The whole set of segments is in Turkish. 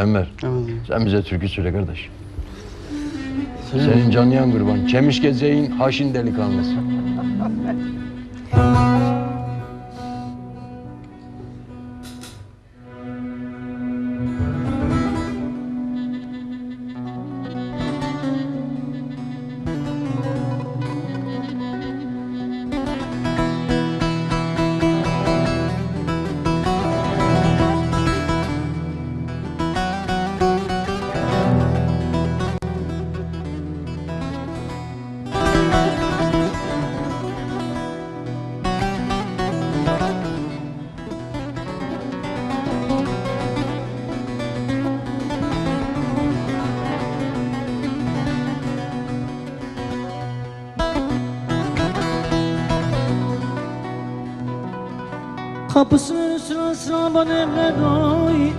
Enver Evet. sen bize türkü söyle kardeş. Senin can yan kurban. Çemiş gezeyin haşin delikanlısı. Kapısının sıra sıra bademler oy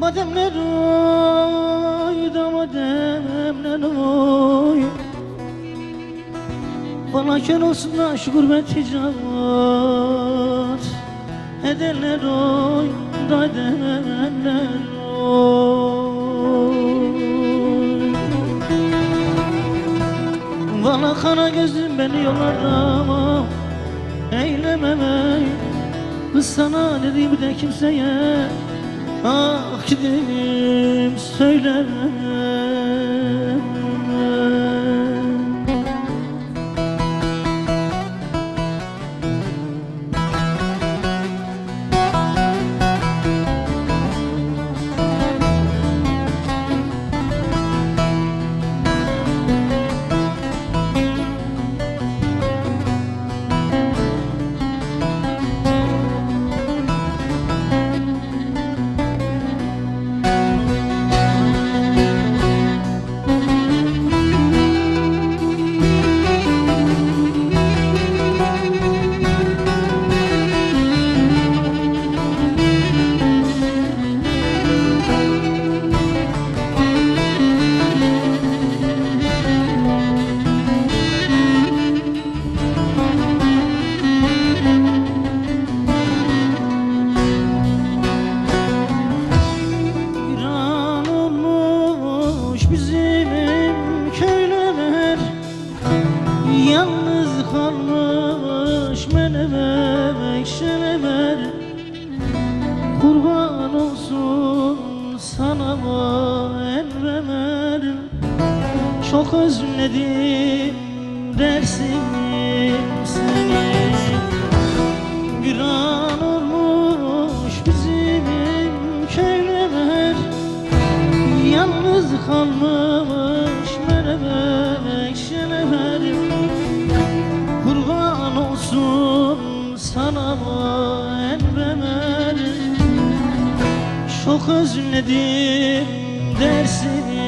Bademler oy da bademler oy Bana kör olsun da şu gurbet hicat Edenler oy da edenler oy Bana kara gözüm beni yollarda eylememe Kız sana dedim de kimseye? Ah gidelim söyleme Çok özledim dersim seni. Bir an olmuş bizim köyler. Yalnız kalmış menemek şeneler Kurban olsun sana envemer Çok özledim dersim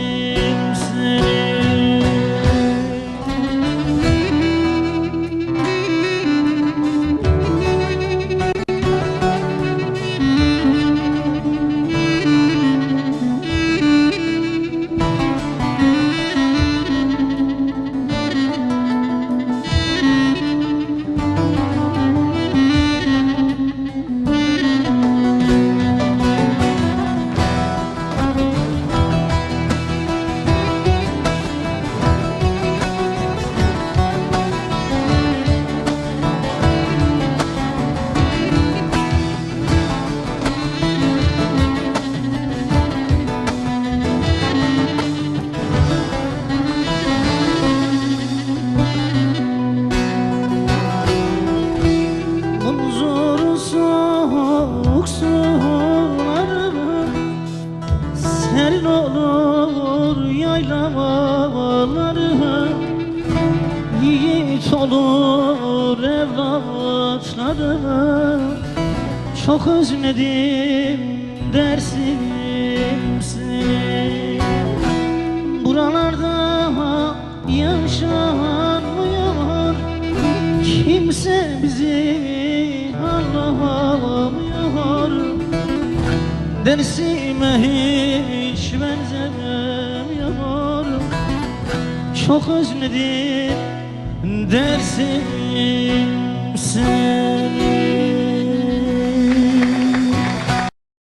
soğuk suları Serin olur yaylamaları Yiğit olur evlatları. Çok özledim dersim seni. Buralarda yaşanmıyor. Kimse bizi Dersime hiç benzemiyor Çok özledim dersim seni